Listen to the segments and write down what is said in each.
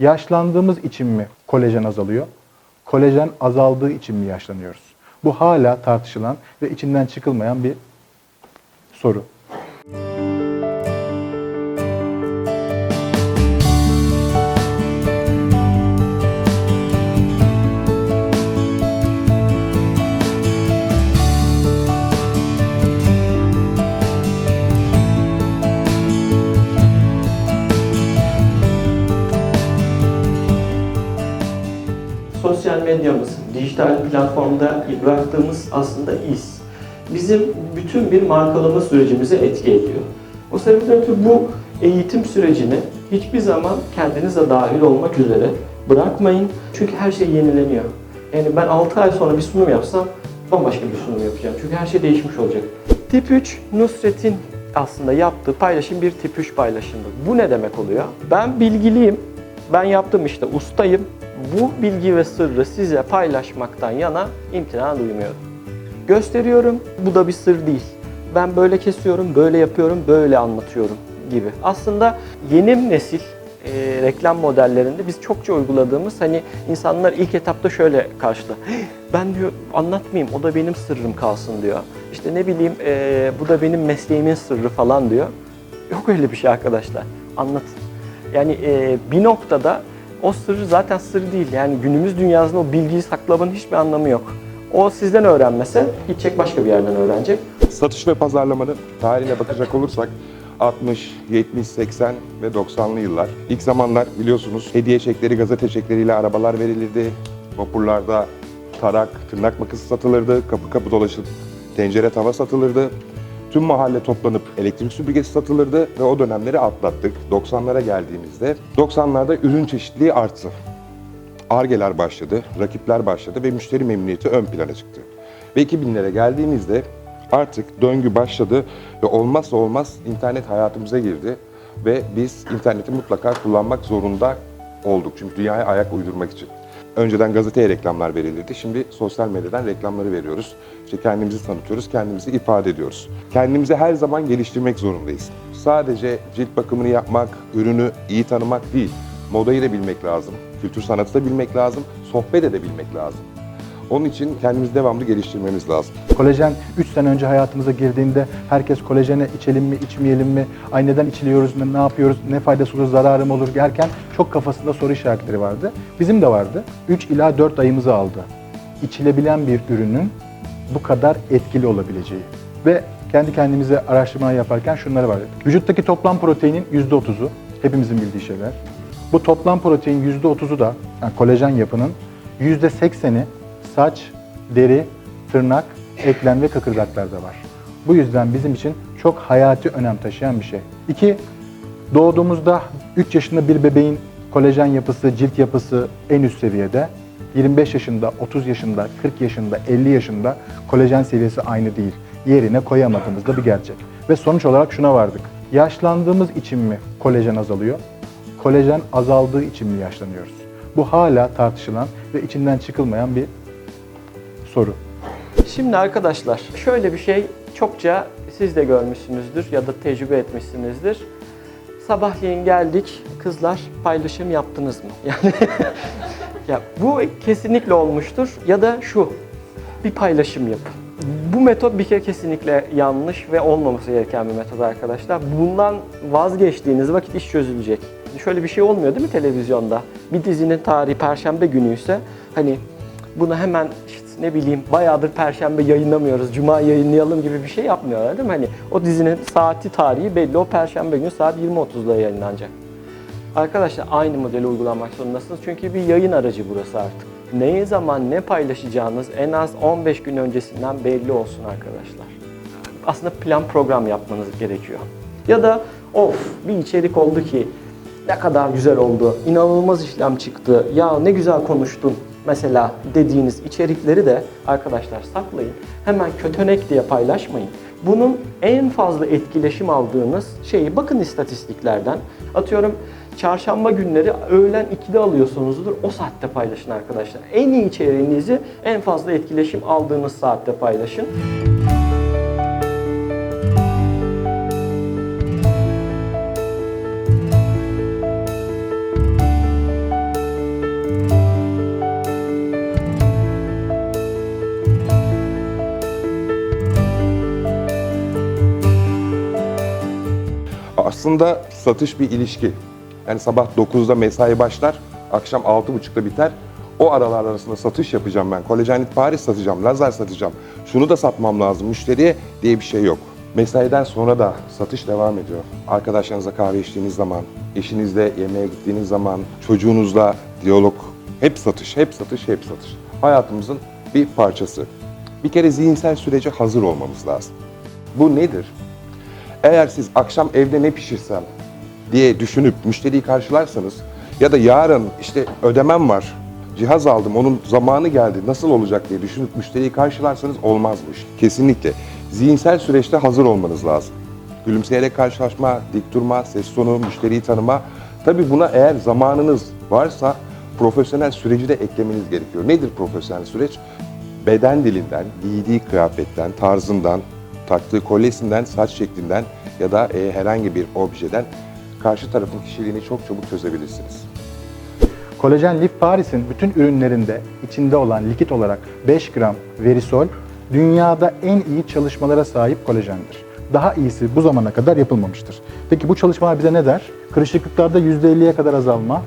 Yaşlandığımız için mi kolajen azalıyor? Kolajen azaldığı için mi yaşlanıyoruz? Bu hala tartışılan ve içinden çıkılmayan bir soru. Medyamız, dijital platformda bıraktığımız aslında iz bizim bütün bir markalama sürecimize etki ediyor. O sebepten ötürü bu eğitim sürecini hiçbir zaman kendiniz de dahil olmak üzere bırakmayın. Çünkü her şey yenileniyor. Yani ben 6 ay sonra bir sunum yapsam bambaşka bir sunum yapacağım. Çünkü her şey değişmiş olacak. Tip 3 Nusret'in aslında yaptığı paylaşım bir tip 3 paylaşımdı. Bu ne demek oluyor? Ben bilgiliyim. Ben yaptım işte ustayım. Bu bilgi ve sırrı size paylaşmaktan yana imtina duymuyorum. Gösteriyorum, bu da bir sır değil. Ben böyle kesiyorum, böyle yapıyorum, böyle anlatıyorum gibi. Aslında yeni nesil e, reklam modellerinde biz çokça uyguladığımız hani insanlar ilk etapta şöyle karşıla. Ben diyor anlatmayayım, o da benim sırrım kalsın diyor. İşte ne bileyim e, bu da benim mesleğimin sırrı falan diyor. Yok öyle bir şey arkadaşlar. Anlatın. Yani e, bir noktada o sır zaten sır değil. Yani günümüz dünyasında o bilgiyi saklamanın hiçbir anlamı yok. O sizden öğrenmese gidecek başka bir yerden öğrenecek. Satış ve pazarlamanın tarihine bakacak olursak 60, 70, 80 ve 90'lı yıllar. İlk zamanlar biliyorsunuz hediye çekleri, gazete çekleriyle arabalar verilirdi. Vapurlarda tarak, tırnak makası satılırdı, kapı kapı dolaşıp tencere tava satılırdı. Tüm mahalle toplanıp elektrik süpürgesi satılırdı ve o dönemleri atlattık. 90'lara geldiğimizde 90'larda ürün çeşitliliği arttı. Argeler başladı, rakipler başladı ve müşteri memnuniyeti ön plana çıktı. Ve 2000'lere geldiğimizde artık döngü başladı ve olmazsa olmaz internet hayatımıza girdi ve biz interneti mutlaka kullanmak zorunda olduk. Çünkü dünyaya ayak uydurmak için. Önceden gazeteye reklamlar verilirdi. Şimdi sosyal medyadan reklamları veriyoruz. İşte kendimizi tanıtıyoruz, kendimizi ifade ediyoruz. Kendimizi her zaman geliştirmek zorundayız. Sadece cilt bakımını yapmak, ürünü iyi tanımak değil, modayı da bilmek lazım, kültür sanatı da bilmek lazım, sohbet edebilmek lazım. Onun için kendimizi devamlı geliştirmemiz lazım. Kolajen 3 sene önce hayatımıza girdiğinde herkes kolajene içelim mi, içmeyelim mi, ay neden içiliyoruz, ne, ne yapıyoruz, ne faydası olur, zararı mı olur derken çok kafasında soru işaretleri vardı. Bizim de vardı. 3 ila 4 ayımızı aldı. İçilebilen bir ürünün bu kadar etkili olabileceği. Ve kendi kendimize araştırma yaparken şunları var. Vücuttaki toplam proteinin %30'u, hepimizin bildiği şeyler. Bu toplam protein %30'u da, yani kolajen yapının %80'i saç, deri, tırnak, eklem ve kıkırdaklarda var. Bu yüzden bizim için çok hayati önem taşıyan bir şey. İki, doğduğumuzda 3 yaşında bir bebeğin kolajen yapısı, cilt yapısı en üst seviyede. 25 yaşında, 30 yaşında, 40 yaşında, 50 yaşında kolajen seviyesi aynı değil. Yerine koyamadığımız da bir gerçek. Ve sonuç olarak şuna vardık. Yaşlandığımız için mi kolajen azalıyor? Kolajen azaldığı için mi yaşlanıyoruz? Bu hala tartışılan ve içinden çıkılmayan bir soru. Şimdi arkadaşlar şöyle bir şey çokça siz de görmüşsünüzdür ya da tecrübe etmişsinizdir. Sabahleyin geldik, kızlar paylaşım yaptınız mı? Yani ya bu kesinlikle olmuştur ya da şu bir paylaşım yapın. Bu metot bir kere kesinlikle yanlış ve olmaması gereken bir metot arkadaşlar. Bundan vazgeçtiğiniz vakit iş çözülecek. Şöyle bir şey olmuyor değil mi televizyonda? Bir dizinin tarihi perşembe günüyse hani bunu hemen işte ne bileyim bayağıdır perşembe yayınlamıyoruz, cuma yayınlayalım gibi bir şey yapmıyorlar değil mi? Hani o dizinin saati tarihi belli, o perşembe günü saat 20.30'da yayınlanacak. Arkadaşlar aynı modeli uygulamak zorundasınız çünkü bir yayın aracı burası artık. Ne zaman ne paylaşacağınız en az 15 gün öncesinden belli olsun arkadaşlar. Aslında plan program yapmanız gerekiyor. Ya da of bir içerik oldu ki ne kadar güzel oldu, inanılmaz işlem çıktı, ya ne güzel konuştun mesela dediğiniz içerikleri de arkadaşlar saklayın. Hemen kötönek diye paylaşmayın. Bunun en fazla etkileşim aldığınız şeyi bakın istatistiklerden. Atıyorum çarşamba günleri öğlen 2'de alıyorsunuzdur. O saatte paylaşın arkadaşlar. En iyi içeriğinizi en fazla etkileşim aldığınız saatte paylaşın. Aslında satış bir ilişki. Yani sabah 9'da mesai başlar, akşam 6.30'da biter. O aralar arasında satış yapacağım ben. Kolajenit Paris satacağım, lazer satacağım. Şunu da satmam lazım müşteriye diye bir şey yok. Mesaiden sonra da satış devam ediyor. Arkadaşlarınızla kahve içtiğiniz zaman, eşinizle yemeğe gittiğiniz zaman, çocuğunuzla diyalog, hep satış, hep satış, hep satış. Hayatımızın bir parçası. Bir kere zihinsel sürece hazır olmamız lazım. Bu nedir? Eğer siz akşam evde ne pişirsem diye düşünüp müşteriyi karşılarsanız ya da yarın işte ödemem var, cihaz aldım, onun zamanı geldi, nasıl olacak diye düşünüp müşteriyi karşılarsanız olmaz bu iş. Kesinlikle. Zihinsel süreçte hazır olmanız lazım. Gülümseyerek karşılaşma, dik durma, ses tonu, müşteriyi tanıma. Tabii buna eğer zamanınız varsa profesyonel süreci de eklemeniz gerekiyor. Nedir profesyonel süreç? Beden dilinden, giydiği kıyafetten, tarzından, taktığı kolyesinden, saç şeklinden ya da e, herhangi bir objeden karşı tarafın kişiliğini çok çabuk çözebilirsiniz. Kolajen Lif Paris'in bütün ürünlerinde içinde olan likit olarak 5 gram verisol dünyada en iyi çalışmalara sahip kolajendir. Daha iyisi bu zamana kadar yapılmamıştır. Peki bu çalışmalar bize ne der? Kırışıklıklarda %50'ye kadar azalma,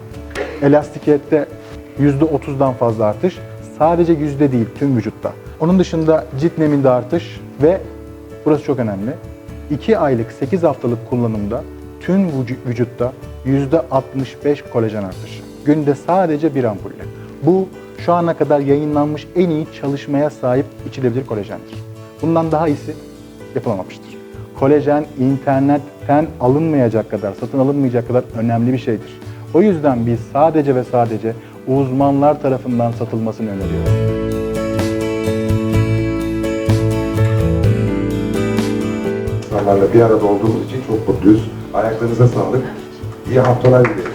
elastikiyette %30'dan fazla artış, sadece yüzde değil tüm vücutta. Onun dışında cilt neminde artış ve burası çok önemli. 2 aylık 8 haftalık kullanımda tüm vücu- vücutta %65 kolajen artışı. Günde sadece bir ampulle. Bu şu ana kadar yayınlanmış en iyi çalışmaya sahip içilebilir kolajendir. Bundan daha iyisi yapılamamıştır. Kolajen internetten alınmayacak kadar, satın alınmayacak kadar önemli bir şeydir. O yüzden biz sadece ve sadece uzmanlar tarafından satılmasını öneriyoruz. İnsanlarla bir arada olduğumuz için çok mutluyuz. Ayaklarınıza sağlık. İyi haftalar dilerim.